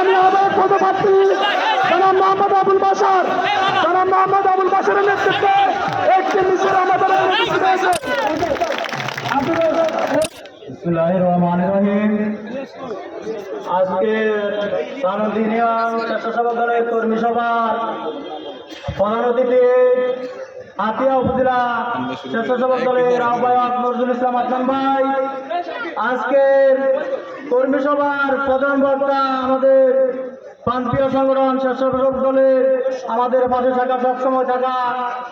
সংগ্রামী আহ্বায়ক পদপ্রার্থী জনাব মোহাম্মদ আবুল বাসার জনাব মোহাম্মদ আবুল বাসারের নেতৃত্বে একটি মিছিল আমাদের অনুষ্ঠিত হয়েছে। আজকে সানুদ্দিনিয়া স্বেচ্ছাসেবক কর্মী সভার প্রধান অতিথি হাতিয়া উপজেলা স্বেচ্ছাসেবক দলের আহ্বায়ক নজরুল ইসলাম আদনান ভাই। আজকের কর্মী সভার প্রধান বক্তা আমাদের প্রান্তীয় সংগঠন স্বেচ্ছাসেবক দলের আমাদের পাশে থাকা সবসময় থাকা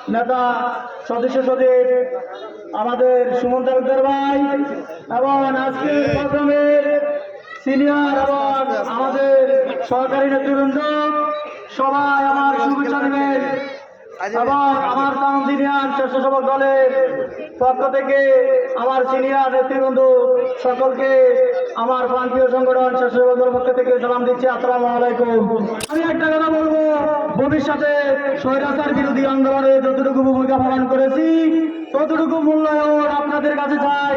নেতা সদস্য সচিব আমাদের সুমন ভাই এবং আজকের প্রোগ্রামের সিনিয়র এবং আমাদের সরকারি নেতৃবৃন্দ সবাই আমার শুভেচ্ছা দেবেন এবং আমার তামদিনিয়ান স্বেচ্ছাসেবক দলের পক্ষ থেকে আমার সিনিয়র নেতৃবৃন্দ সকলকে আমার প্রান্তীয় সংগঠন স্বেচ্ছাসেবক দলের পক্ষ থেকে সালাম দিচ্ছি। আসসালামু আলাইকুম। আমি একটা কথা বলব ভবিষ্যতে স্বৈরাচার বিরোধী আন্দোলনে যতটুকু ভূমিকা পালন করেছি ততটুকু মূল্যায়ন আপনাদের কাছে চাই।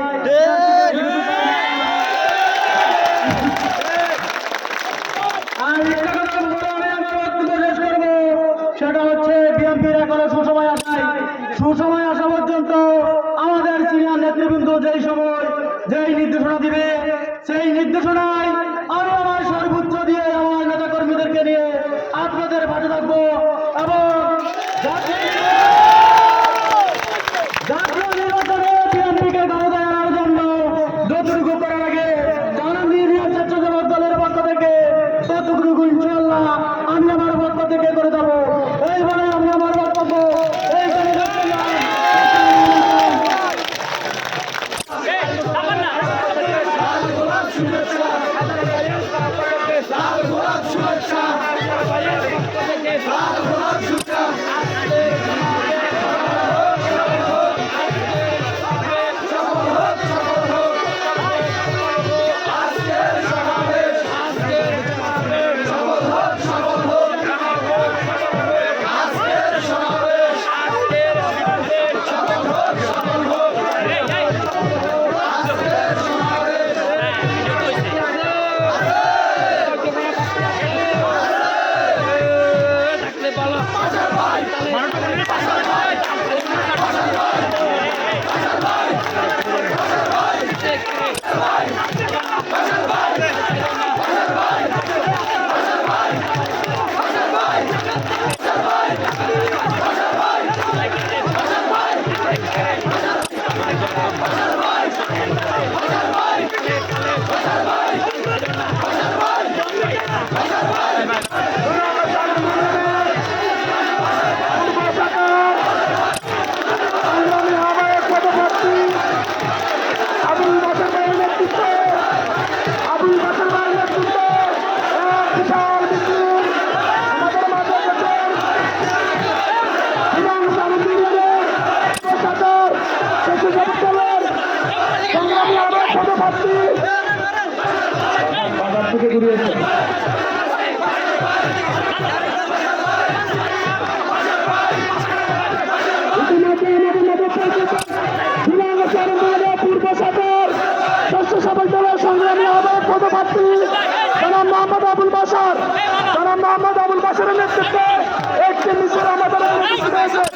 আর একটা কথা বলব আমি আমার বক্তব্য শেষ করব সেটা হচ্ছে দিবে, সেই নির্দেশনায় আমি আমার সর্বোচ্চ দিয়ে আমার নেতা কর্মীদেরকে নিয়ে আপনাদের পাশে থাকব এবং দলের সংগ্রামী আহ্বায়ক পদপ্রার্থী জনাব মোহাম্মদ আবুল বাসার জনাব মোহাম্মদ আবুল বাসারের একটি মিছিল আমাদের অনুষ্ঠিত